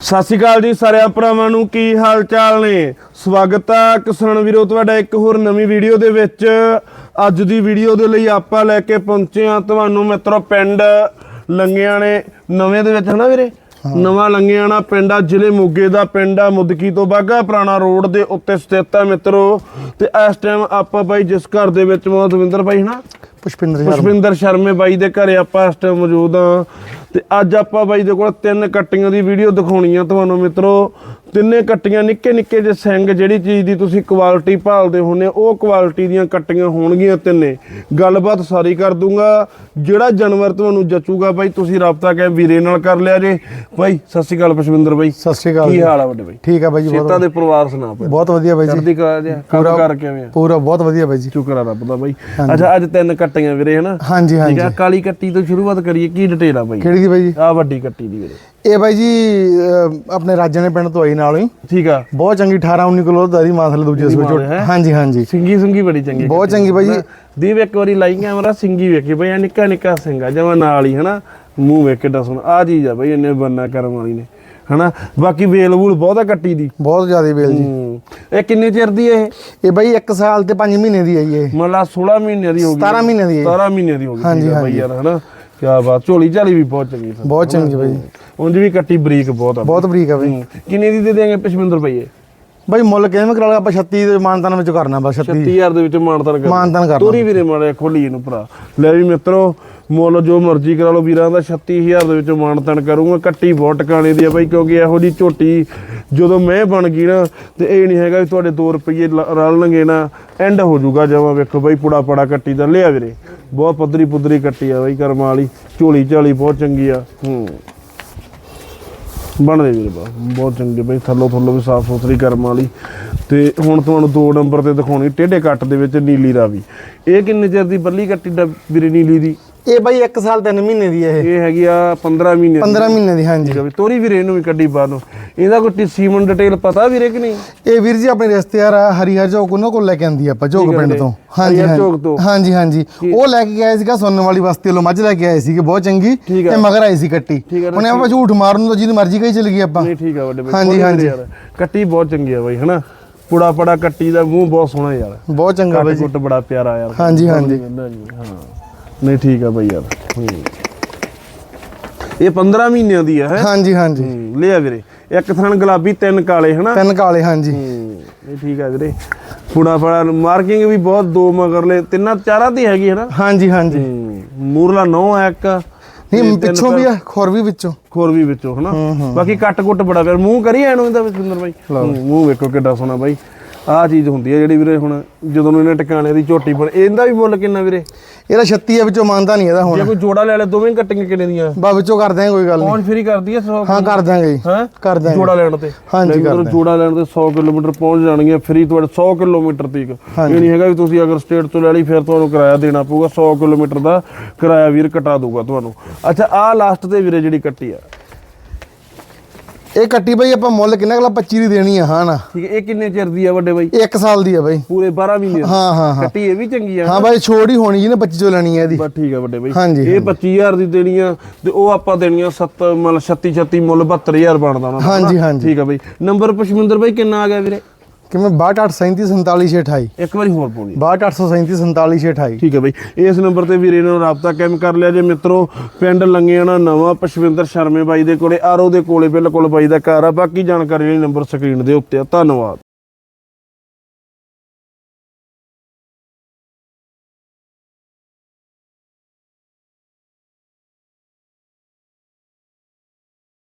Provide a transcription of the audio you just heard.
ਸਤਿ ਸ਼੍ਰੀ ਅਕਾਲ ਜੀ ਸਾਰਿਆਂ ਭਰਾਵਾਂ ਨੂੰ ਕੀ ਹਾਲ ਚਾਲ ਨੇ? ਸਵਾਗਤ ਆ ਕਿਸਾਨ ਵੀਰੋ ਤੁਹਾਡਾ ਇੱਕ ਹੋਰ ਨਵੀਂ ਵੀਡੀਓ ਦੇ ਵਿੱਚ। ਅੱਜ ਦੀ ਵੀਡੀਓ ਦੇ ਲਈ ਆਪਾਂ ਲੈ ਕੇ ਪਹੁੰਚੇ ਆ ਤੁਹਾਨੂੰ ਮਿੱਤਰੋ ਪਿੰਡ ਲੰਗਿਆਂ ਨੇ ਨਵੇਂ ਦੇ ਵਿੱਚ ਹਨਾ ਵੀਰੇ? ਨਵਾਂ ਲੰਗਿਆਣਾ ਪਿੰਡ ਆ ਜ਼ਿਲ੍ਹੇ ਮੋਗੇ ਦਾ ਪਿੰਡ ਆ ਮੁਦਕੀ ਤੋਂ ਬਾਗਾ ਪੁਰਾਣਾ ਰੋਡ ਦੇ ਉੱਤੇ ਸਥਿਤ ਆ ਮਿੱਤਰੋ। ਤੇ ਇਸ ਟਾਈਮ ਆਪਾਂ ਬਾਈ ਜਿਸ ਘਰ ਦੇ ਵਿੱਚ ਮੋਦਵਿੰਦਰ ਬਾਈ ਹਨਾ? ਪੁਸ਼ਪਿੰਦਰ ਸ਼ਰਮੇ। ਬਾਈ ਦੇ ਘਰੇ ਆਪਾਂ ਇਸ ਟਾਈਮ ਮੌਜੂਦ ਆ ਤੇ ਅੱਜ ਆਪਾਂ ਬਾਈ ਦੇ ਕੋਲ ਤਿੰਨ ਕੱਟੀਆਂ ਦੀ ਵੀਡੀਓ ਦਿਖਾਉਣੀ ਆ ਤੁਹਾਨੂੰ ਮਿੱਤਰੋ। ਤਿੰਨੇ ਕੱਟੀਆਂ ਨਿੱਕੇ ਨਿੱਕੇ ਜਿਹੇ ਸਿੰਘ ਜਿਹੜੀ ਚੀਜ਼ ਦੀ ਤੁਸੀਂ ਕੁਆਲਿਟੀ ਭਾਲਦੇ ਹੁੰਨੇ ਉਹ ਕੁਆਲਿਟੀ ਦੀਆਂ ਕੱਟੀਆਂ ਹੋਣਗੀਆਂ ਤਿੰਨੇ। ਗੱਲਬਾਤ ਸਾਰੀ ਕਰ ਦੂੰਗਾ। ਜਿਹੜਾ ਜਾਨਵਰ ਤੁਹਾਨੂੰ ਜਚੂਗਾ ਬਾਈ ਤੁਸੀਂ ਰਾਬਤਾ ਕਹਿ ਵੀਰੇ ਨਾਲ ਕਰ ਲਿਆ ਜੇ। ਬਾਈ ਸਤਿ ਸ਼੍ਰੀ ਅਕਾਲ ਪੁਸ਼ਪਿੰਦਰ ਬਾਈ। ਸਤਿ ਸ਼੍ਰੀ ਅਕਾਲ ਕੀ ਜੀ। ਹਾਲ ਆ ਵੱਡੇ ਬਾਈ? ਠੀਕ ਆ ਬਾਈ ਜੀ ਬਹੁਤ ਦੇ ਪਰਿਵਾਰ ਸੁਣਾ ਪਹਿਲਾਂ। ਬਹੁਤ ਵਧੀਆ ਬਾਈ ਜੀ। ਚੜ੍ਹਦੀ ਕਲਾ ਜੀ ਕੰਮ ਕਰ ਕਿਵੇਂ ਆ? ਪੂਰਾ ਬਹੁਤ ਵਧੀਆ ਬਾਈ ਜੀ। ਸ਼ੁਕਰ ਆ ਰੱਬ ਦਾ ਬਾਈ। ਅੱਛਾ ਅੱਜ ਤਿੰਨ ਕੱਟੀਆਂ ਵੀਰੇ ਹਨਾ? ਹਾਂਜੀ ਠੀਕ ਹਾਂਜੀ। ਆ ਕਾਲੀ ਕੱਟੀ ਤੋਂ ਸ਼ੁਰੂਆਤ ਕਰੀਏ ਕੀ ਡਿਟੇਲ ਆ ਬਾਈ? ਕਿਹੜੀ ਦੀ ਬਾਈ ਜੀ? ਆ ਵੱਡੀ ਕੱਟੀ ਦੀ ਵੀਰੇ। ਇਹ ਬਾਈ ਜੀ ਅਹ, ਆਪਣੇ ਰਾਜਣੇ ਪਿੰਡ ਤੋਂ ਆਈ ਨਾਲ ਹੀ। ਠੀਕ ਆ। ਬਹੁਤ ਚੰਗੀ 18 19 ਕਿਲੋ ਦਾ ਦੀ ਮਾਸਲ ਦੂਜੇ ਮਾਲ ਹੈ। ਹਾਂਜੀ ਹਾਂਜੀ। ਸਿੰਗੀ ਸੁੰਗੀ ਬੜੀ ਚੰਗੀ ਬਹੁਤ ਚੰਗੀ ਬਾਈ ਜੀ। ਦੀਪ ਇੱਕ ਵਾਰੀ ਲਾਈ ਕੈਮਰਾ ਸਿੰਗੀ ਵੇਖੀ ਬਈ ਆ ਨਿੱਕਾ ਨਿੱਕਾ ਸਿੰਗਾ ਜਮਾ ਨਾਲ ਹੀ ਹਨਾ? ਮੂੰਹ ਵੇਖ ਕੇ ਦੱਸਣ ਆ ਚੀਜ਼ ਆ ਬਈ ਇਹਨੇ ਬੰਨਾ ਕਰਮ ਵਾਲੀ ਨੇ ਹਨਾ? ਬਾਕੀ ਵੇਲ ਵੂਲ ਬਹੁਤ ਕੱਟੀ ਦੀ। ਬਹੁਤ ਜ਼ਿਆਦਾ ਬੇਲ ਜੀ। ਹੂੰ। ਇਹ ਕਿੰਨੇ ਚਿਰ ਦੀ ਇਹ? ਇਹ ਬਾਈ 1 ਸਾਲ ਤੇ 5 ਮਹੀਨੇ ਦੀ ਆਈ ਇਹ। ਮਤਲਬ 16 ਮਹੀਨੇ ਦੀ ਹੋ ਗਈ। 17 ਮਹੀਨੇ ਦੀ ਹੈ 17 ਮਹੀਨੇ ਦੀ ਹੋ ਗਈ ਹਾਂਜੀ, ਠੀਕ ਆ ਬਈ ਹਾਂਜੀ। ਯਾਰ ਹਨਾ? ਕੀ ਬਾਤ ਝੋਲੀ ਝਾਲੀ ਵੀ ਬਹੁਤ ਚੰਗੀ ਫਿਰ ਬਹੁਤ ਚੰਗੀ ਬਾਈ। ਉਂਝ ਵੀ ਕੱਟੀ ਬਰੀਕ ਬਹੁਤ ਆ। ਬਹੁਤ ਬਰੀਕ ਆ ਬਾਈ। ਕਿੰਨੇ ਦੀ ਦੇ ਦੇਂਗੇ ਪਸ਼ਮਿੰਦਰ ਪਈਏ ਬਾਈ ਮੁੱਲ ਕਿਵੇਂ ਕਰਾ ਲਿਆ ਆਪਾਂ 36 ਦੇ ਮਾਨਤਾਨ ਵਿੱਚ ਕਰਨਾ ਬਸ 36 30000 ਦੇ ਵਿੱਚ ਮਾਨਤਨ ਕਰ ਮਾਨਤਾਨ ਕਰਨਾ। ਤੋਰੀ ਵੀਰੇ ਮਾਰੇ ਖੋਲੀ ਇਹਨੂੰ ਭਰਾ। ਲੈ ਵੀ ਮਿੱਤਰੋ ਮੁੱਲ ਜੋ ਮਰਜ਼ੀ ਕਰਾ ਲਓ, ਵੀਰਾਂ ਦਾ 36000 ਦੇ ਵਿੱਚ ਮਾਨਤਨ ਕਰੂੰਗਾ। ਕੱਟੀ ਬਹੁਤ ਟਿਕਾਣੇ ਦੀ ਆ ਬਾਈ, ਕਿਉਂਕਿ ਇਹੋ ਜੀ ਝੋਟੀ ਜਦੋਂ ਮੈਂ ਬਣ ਗਈ ਨਾ, ਤੇ ਇਹ ਨਹੀਂ ਹੈਗਾ ਵੀ ਤੁਹਾਡੇ 2 ਰੁਪਏ ਰਲਣਗੇ ਨਾ ਐਂਡ ਹੋ ਜਾਊਗਾ ਜਮਾ। ਵੇਖੋ ਬਾਈ, ਪੁੜਾ ਪੜਾ ਕੱਟੀ ਦਾ ਲਿਆ ਵੀਰੇ। ਬਹੁਤ ਪੱਧਰੀ ਪੁੱਧਰੀ ਕੱਟੀ ਆ ਬਾਈ, ਕਰਮਾਂ ਵਾਲੀ। ਝੋਲੀ ਝਾਲੀ ਬਹੁਤ ਚੰਗੀ ਆ। ਹੂੰ। ਬਣਦੇ ਵੀਰੇ ਬਾ ਬਹੁਤ ਚੰਗੇ ਬਈ। ਥੱਲੋਂ ਥੱਲੋਂ ਵੀ ਸਾਫ਼ ਸੁਥਰੀ ਕਰਮ ਵਾਲੀ। ਤੇ ਹੁਣ ਤੁਹਾਨੂੰ ਦੋ ਨੰਬਰ ਤੇ ਦਿਖਾਉਣੀ, ਟੇਢੇ ਕੱਟ ਦੇ ਵਿੱਚ ਨੀਲੀ ਰਾਵੀ। ਇਹ ਕਿੰਨੇ ਚਿਰ ਦੀ ਬੱਲੀ ਕੱਟੀ ਦਾ ਵੀਰੇ ਨੀਲੀ ਦੀ? ਇਹ ਬਾਈ 1 ਸਾਲ 3 ਮਹੀਨੇ ਦੀ ਹੈ ਇਹ। ਇਹ ਹੈਗੀ ਆ 15 ਮਹੀਨੇ ਦੀ। 15 ਮਹੀਨੇ ਦੀ ਹਾਂਜੀ। ਵੀ ਤੋਰੀ ਵੀਰੇ ਇਹਨੂੰ ਵੀ ਕੱਢੀ ਬਾਹਰ ਨੂੰ। ਇਹਦਾ ਕੋਈ ਸੀਮਨ ਡਿਟੇਲ ਪਤਾ ਵੀਰੇ ਕਿ ਨਹੀਂ? ਇਹ ਵੀਰ ਜੀ ਆਪਣੇ ਰਿਸ਼ਤੇਦਾਰ ਆ ਹਰੀਹਰ ਚੌਕ ਉਹਨਾਂ ਕੋਲ ਲੈ ਕੇ ਆਂਦੀ ਆਪਾਂ ਆ ਪਿੰਡ। ਤੋਂ। ਹਾਂਜੀ ਹਰੀਹਰ ਹਾਂਜੀ। ਚੌਕ ਤੋਂ। ਹਾਂਜੀ ਹਾਂਜੀ। ਉਹ ਲੈ ਕੇ ਗਏ ਸੀਗਾ ਸੋਨਨ ਵਾਲੀ ਬਸਤੀ ਵੱਲੋਂ ਮੱਝ ਲੈ ਕੇ ਆਏ ਸੀਗੇ ਬਹੁਤ ਚੰਗੀ ਠੀਕ। ਤੇ ਮਗਰ ਆਈ ਸੀ ਕੱਟੀ। ਠੀਕ ਉਹਨੇ ਆਪਾਂ ਝੂਠ ਮਾਰਨ ਨੂੰ ਤਾਂ ਜਿਹਦੀ ਮਰਜ਼ੀ ਕਹੀ ਚਲ ਗਈ ਆਪਾਂ। ਨਹੀਂ ਠੀਕ ਆ ਵੱਡੇ ਬਈ। ਹਾਂਜੀ, ਹਾਂਜੀ। ਯਾਰ। ਕੱਟੀ ਬਹੁਤ ਚੰਗੀ ਆ ਬਾਈ ਹਨਾ? ਪੁੜਾ ਪੜਾ ਕੱਟੀ ਦਾ ਮੂੰਹ ਬਹੁਤ ਸੋਹਣਾ ਯਾਰ। ਬਹੁਤ ਚੰਗਾ ਬਾਈ ਕੱਟ ਜੀ। ਕੁੱਟ ਬੜਾ ਪਿਆਰਾ ਯਾਰ। ਹਾਂਜੀ, ਹਾਂਜੀ। ਹਾਂ। ਨਹੀਂ ਠੀਕ ਆ ਬਾਈ ਯਾਰ। ਇਹ 15 ਮਹੀਨਿਆਂ ਦੀ ਆ ਹੈ? ਹਾਂਜੀ ਹਾਂਜੀ। ਲਿਆ ਵੀਰੇ। ਇੱਕ ਥਣ ਗੁਲਾਬੀ ਤਿੰਨ ਕਾਲੇ ਹਨਾ? ਤਿੰਨ ਕਾਲੇ ਹਾਂਜੀ। ਹੂੰ, ਇਹ ਠੀਕ ਆ ਵੀਰੇ। ਪੁੜਾ ਪੜਾ ਮਾਰਕਿੰਗ ਵੀ ਬਹੁਤ ਦੋ ਮਗਰਲੇ ਤਿੰਨਾਂ ਚਾਰਾਂ ਦੀ ਹੈਗੀ ਹਨਾ? ਹਾਂਜੀ ਹਾਂਜੀ। ਮੂਰਲਾ ਨੌ ਆ ਇੱਕ। ਨਹੀਂ ਪਿੱਛੋਂ ਵੀ ਆ ਖੁਰ ਵੀ ਵਿੱਚੋਂ। ਖੋਰ ਵੀ ਵਿੱਚੋਂ ਹਨਾ? ਬਾਕੀ ਕੱਟ ਕੁੱਟ ਬੜਾ ਪਿਆਰ ਮੂੰਹ ਕਰੀ ਐਨੂੰ ਇਹਦਾ ਵਿੰਦਰ ਬਾਈ। ਮੂੰਹ ਵੇਖੋ ਕਿੱਡਾ ਸੋਹਣਾ ਬਾਈ। ਆਹ ਚੀਜ਼ ਹੁੰਦੀ ਹੈ ਜਿਹੜੀ ਵੀਰੇ ਹੁਣ ਜਦੋਂ ਨੂੰ ਇਹਨੇ ਟਿਕਾਣੇ ਦੀ ਝੋਟੀ ਬਣ ਇਹਦਾ ਵੀ ਮੁੱਲ ਕਿੰਨਾ ਵੀਰੇ? ਇਹਦਾ 36 ਆ ਵਿੱਚੋਂ ਮੰਨਦਾ ਨਹੀਂ ਇਹਦਾ ਜੇ ਹੁਣ ਕੋਈ ਜੋੜਾ ਲੈ ਲੈ ਦੋਵੇਂ ਕੱਟੀਆਂ ਕਿੰਨੇ ਦੀਆਂ? ਬਾ ਵਿੱਚੋਂ ਕਰ ਦਿਆਂਗੇ ਕੋਈ ਗੱਲ ਨਹੀਂ। ਪਹੁੰਚ ਫਰੀ ਕਰਦੀ ਹੈ 100 ਹਾਂ ਕਰ ਦਿਆਂਗੇ ਜੀ। ਹਾਂ? ਕਰ ਦਿਆਂਗੇ। ਜੋੜਾ ਲੈਣ ਤੇ। ਹਾਂਜੀ, ਕਰ ਤੁਹਾਨੂੰ ਜੋੜਾ ਲੈਣ ਤੇ 100 ਕਿਲੋਮੀਟਰ ਪਹੁੰਚ ਜਾਣਗੀਆਂ ਫਰੀ ਤੁਹਾਡੇ 100 ਕਿਲੋਮੀਟਰ ਤੱਕ। ਇਹ ਨਹੀਂ ਹੈਗਾ ਵੀ ਤੁਸੀਂ ਅਗਰ ਸਟੇਟ ਤੋਂ ਲੈ ਲਈ ਫਿਰ ਤੁਹਾਨੂੰ ਕਿਰਾਇਆ ਦੇਣਾ ਪਊਗਾ 100 ਕਿਲੋਮੀਟਰ ਦਾ ਕਿਰਾਇਆ ਵੀਰ ਕਟਾ ਦਊਗਾ ਤੁਹਾਨੂੰ। ਅੱਛਾ ਆਹ ਲਾਸਟ ਤੇ ਵੀਰੇ ਜਿਹੜੀ ਕੱਟੀ ਆ। ਇਹ ਕੱਟੀ ਬਾਈ ਆਪਾਂ ਮੁੱਲ ਕਿੰਨਾ ਕਲਾ 25 ਦੀ ਦੇਣੀ ਆ ਹਾਂ ਨਾ। ਠੀਕ ਹੈ ਇਹ ਕਿੰਨੇ ਚਿਰ ਦੀ ਆ ਵੱਡੇ ਬਾਈ? ਇਹ 1 ਸਾਲ ਦੀ ਆ ਬਾਈ। ਪੂਰੇ 12 ਮਹੀਨੇ ਦੀ। ਹਾਂ ਹਾਂ ਹਾਂ। ਕੱਟੀ ਇਹ ਵੀ ਚੰਗੀ ਆ। ਹਾਂ ਬਾਈ ਛੋੜ ਹੀ ਹੋਣੀ ਜੀ ਨੇ 25 ਚੋਂ ਲੈਣੀ ਹੈ ਇਹਦੀ। ਬਸ ਠੀਕ ਆ ਵੱਡੇ ਬਾਈ। ਹਾਂਜੀ, ਇਹ 25000 ਦੀ ਦੇਣੀ ਆ ਤੇ ਉਹ ਆਪਾਂ ਦੇਣੀ ਆ 7 ਮਤਲਬ 36 36 ਮੁੱਲ 72000 ਬਣਦਾ ਉਹਨਾਂ ਦਾ ਹਾਂਜੀ, ਹਨਾ? ਹਾਂਜੀ। ਠੀਕ ਆ ਬਾਈ। ਨੰਬਰ ਪਸ਼ਮਿੰਦਰ ਬਾਈ ਕਿੰਨਾ ਆ ਗਿਆ ਵੀਰੇ? ਕਿਵੇਂ 6287477628 ਇੱਕ ਵਾਰੀ ਹੋਰ ਪਾਉਣੀ 6287477628 ਠੀਕ ਹੈ ਬਾਈ। ਇਸ ਨੰਬਰ ਤੇ ਵੀਰੇ ਨਾਲ ਰਾਬਤਾ ਕਾਇਮ ਕਰ ਲਿਆ ਜੇ ਮਿੱਤਰੋ ਪਿੰਡ ਲੰਗਿਆਣਾ ਨਵਾਂ ਪਸ਼ਵਿੰਦਰ ਸ਼ਰਮੇ ਬਾਈ ਦੇ ਕੋਲੇ ਆਰੋ ਦੇ ਕੋਲੇ ਬਿਲਕੁਲ ਬਾਈ ਦਾ ਘਰ ਆ। ਬਾਕੀ ਜਾਣਕਾਰੀ ਲਈ ਨੰਬਰ ਸਕਰੀਨ ਦੇ ਉੱਤੇ ਆ। ਧੰਨਵਾਦ।